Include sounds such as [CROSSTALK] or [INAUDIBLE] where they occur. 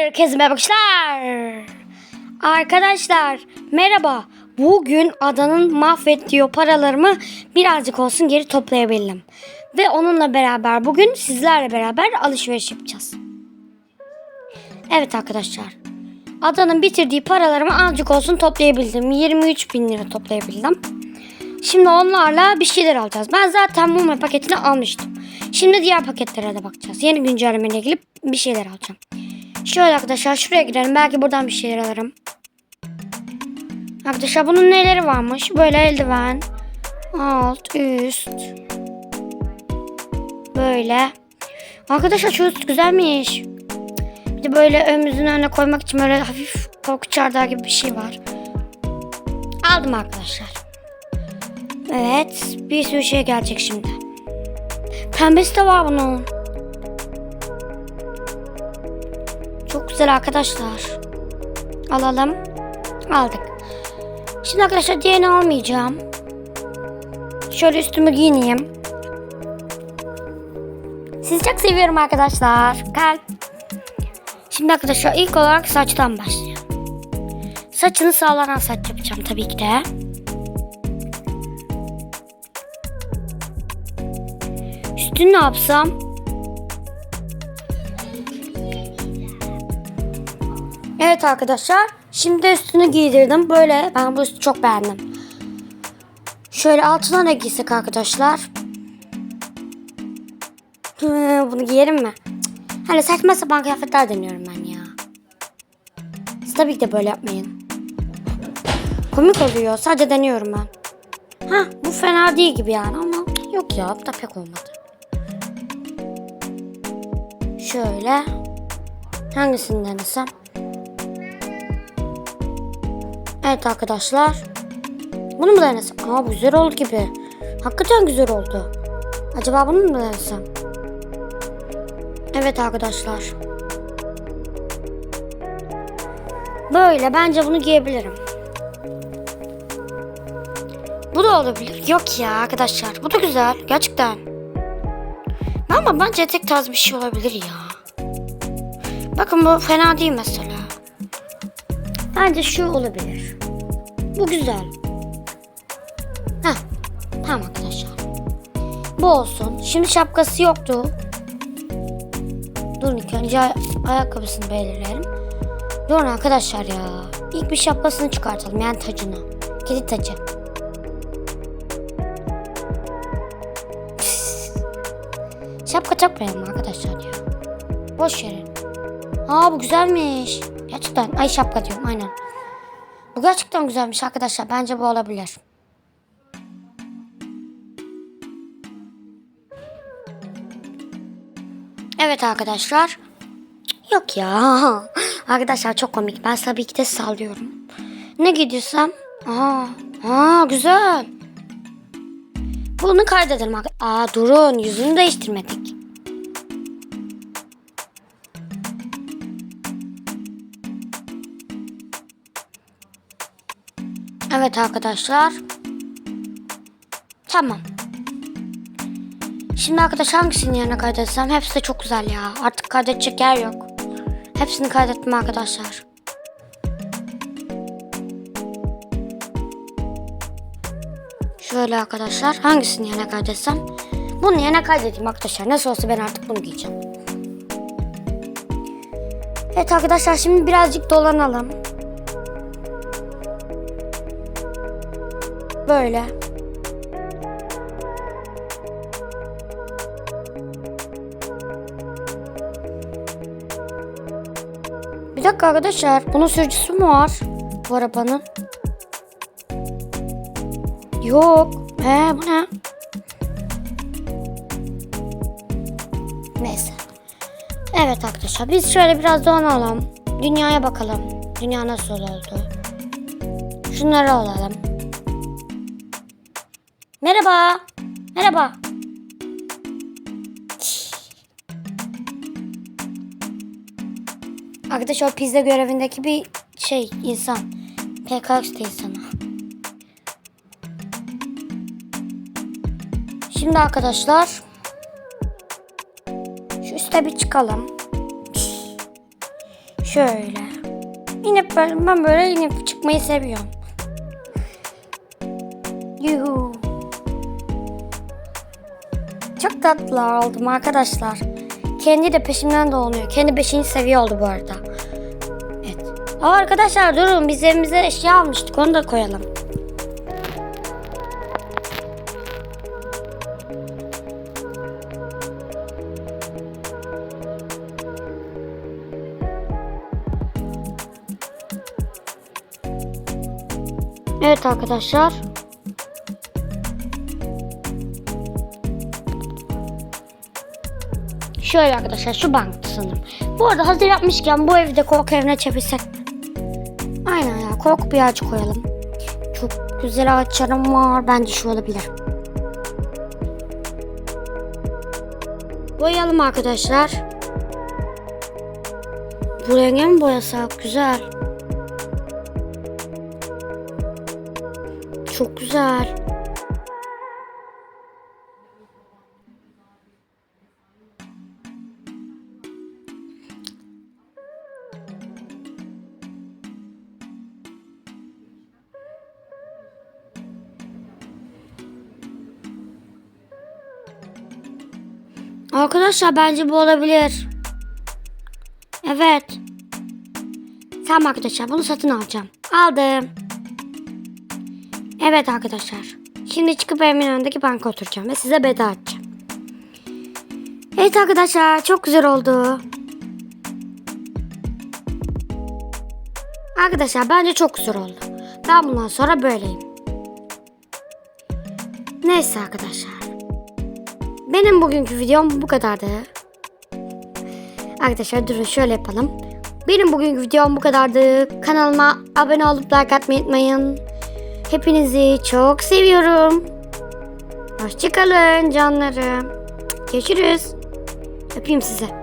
Herkese merhaba arkadaşlar. Merhaba. Bugün adanın mahvettiği paralarımı birazcık olsun geri toplayabildim. Ve onunla beraber bugün sizlerle beraber alışveriş yapacağız. Evet arkadaşlar. Adanın bitirdiği paralarımı azıcık olsun toplayabildim. 23 bin lira toplayabildim. Şimdi onlarla bir şeyler alacağız. Ben zaten bu paketini almıştım. Şimdi diğer paketlere de bakacağız. Yeni güncellemeyle ilgili bir şeyler alacağım. Şöyle arkadaşlar şuraya girelim. Belki buradan bir şeyler alırım. Arkadaşlar bunun neleri varmış? Böyle eldiven. Alt, üst. Böyle. Arkadaşlar şu üst güzelmiş. Bir de böyle önümüzün önüne koymak için böyle hafif korku çardağı gibi bir şey var. Aldım arkadaşlar. Evet. Bir sürü şey gelecek şimdi. Pembesi de var bunun. Güzel arkadaşlar. Alalım. Aldık. Şimdi arkadaşlar diğerini almayacağım. Şöyle üstümü giyineyim. Sizi çok seviyorum arkadaşlar. Kalp. Şimdi arkadaşlar ilk olarak saçtan başlayalım. Saçını sağlanan saç yapacağım tabii ki de. Üstünü ne yapsam? Evet arkadaşlar. Şimdi üstünü giydirdim. Böyle ben bu üstü çok beğendim. Şöyle altına ne giysek arkadaşlar? Bunu giyerim mi? Hani saçma sapan kıyafetler deniyorum ben ya. Siz tabii ki de böyle yapmayın. Komik oluyor. Sadece deniyorum ben. Ha bu fena değil gibi yani ama yok ya da pek olmadı. Şöyle. Hangisini denesem? Evet arkadaşlar. Bunu mu denesem? Aa bu güzel oldu gibi. Hakikaten güzel oldu. Acaba bunu mu denesem? Evet arkadaşlar. Böyle bence bunu giyebilirim. Bu da olabilir. Yok ya arkadaşlar. Bu da güzel. Gerçekten. Ama bence etek tarz bir şey olabilir ya. Bakın bu fena değil mesela. Bence şu olabilir. Bu güzel. Heh. Tamam arkadaşlar. Bu olsun. Şimdi şapkası yoktu. Durun ilk önce ay- ayakkabısını belirleyelim. Durun arkadaşlar ya. İlk bir şapkasını çıkartalım. Yani tacını. Kedi tacı. Şapka takmayalım arkadaşlar ya. Boş verin. Aa bu güzelmiş. Gerçekten. Ay şapka diyorum aynen. Bu gerçekten güzelmiş arkadaşlar. Bence bu olabilir. Evet arkadaşlar. Yok ya. [LAUGHS] Arkadaşlar çok komik. Ben tabii ki de sallıyorum. Ne gidiyorsam? Aa, aa güzel. Bunu kaydedelim. Aa durun yüzünü değiştirmedik. Evet arkadaşlar. Tamam. Şimdi arkadaşlar hangisinin yerine kaydetsem? Hepsi de çok güzel ya. Artık kaydedecek yer yok. Hepsini kaydettim arkadaşlar. Şöyle arkadaşlar hangisini yerine kaydetsem? Bunun yerine kaydedeyim arkadaşlar. Nasıl olsa ben artık bunu giyeceğim. Evet arkadaşlar şimdi birazcık dolanalım. Böyle. Bir dakika arkadaşlar. Bunun sürücüsü mü var? Bu arabanın. Yok. He bu ne? Neyse. Evet arkadaşlar biz şöyle biraz donalım. Dünyaya bakalım. Dünya nasıl oldu? Şunları alalım. Merhaba. Merhaba. Arkadaşlar o pizza görevindeki bir şey insan. PKX insanı. Şimdi arkadaşlar şu üste bir çıkalım. Şöyle. İnip ben böyle inip çıkmayı seviyorum. Yuhu. Çok tatlılar oldum arkadaşlar. Kendi de peşimden dolanıyor. Kendi 5. seviye oldu bu arada. Evet. Aa, arkadaşlar durun biz evimize eşya almıştık onu da koyalım. Evet arkadaşlar. Şöyle arkadaşlar şu bankta sanırım. Bu arada hazır yapmışken bu evi de korku evine çevirsek? Aynen ya korku bir ağacı koyalım. Çok güzel ağaçlarım var. Bence şu olabilir. Boyayalım arkadaşlar. Bu renge mi boyasak? Güzel. Çok güzel. Arkadaşlar bence bu olabilir. Evet. Tamam arkadaşlar bunu satın alacağım. Aldım. Evet arkadaşlar. Şimdi çıkıp evimin önündeki banka oturacağım ve size beda atacağım. Evet arkadaşlar çok güzel oldu. Arkadaşlar bence çok güzel oldu. Ben bundan sonra böyleyim. Neyse arkadaşlar. Benim bugünkü videom bu kadardı. Arkadaşlar durun şöyle yapalım. Benim bugünkü videom bu kadardı. Kanalıma abone olup like atmayı unutmayın. Hepinizi çok seviyorum. Hoşçakalın canlarım. Görüşürüz. Öpeyim size.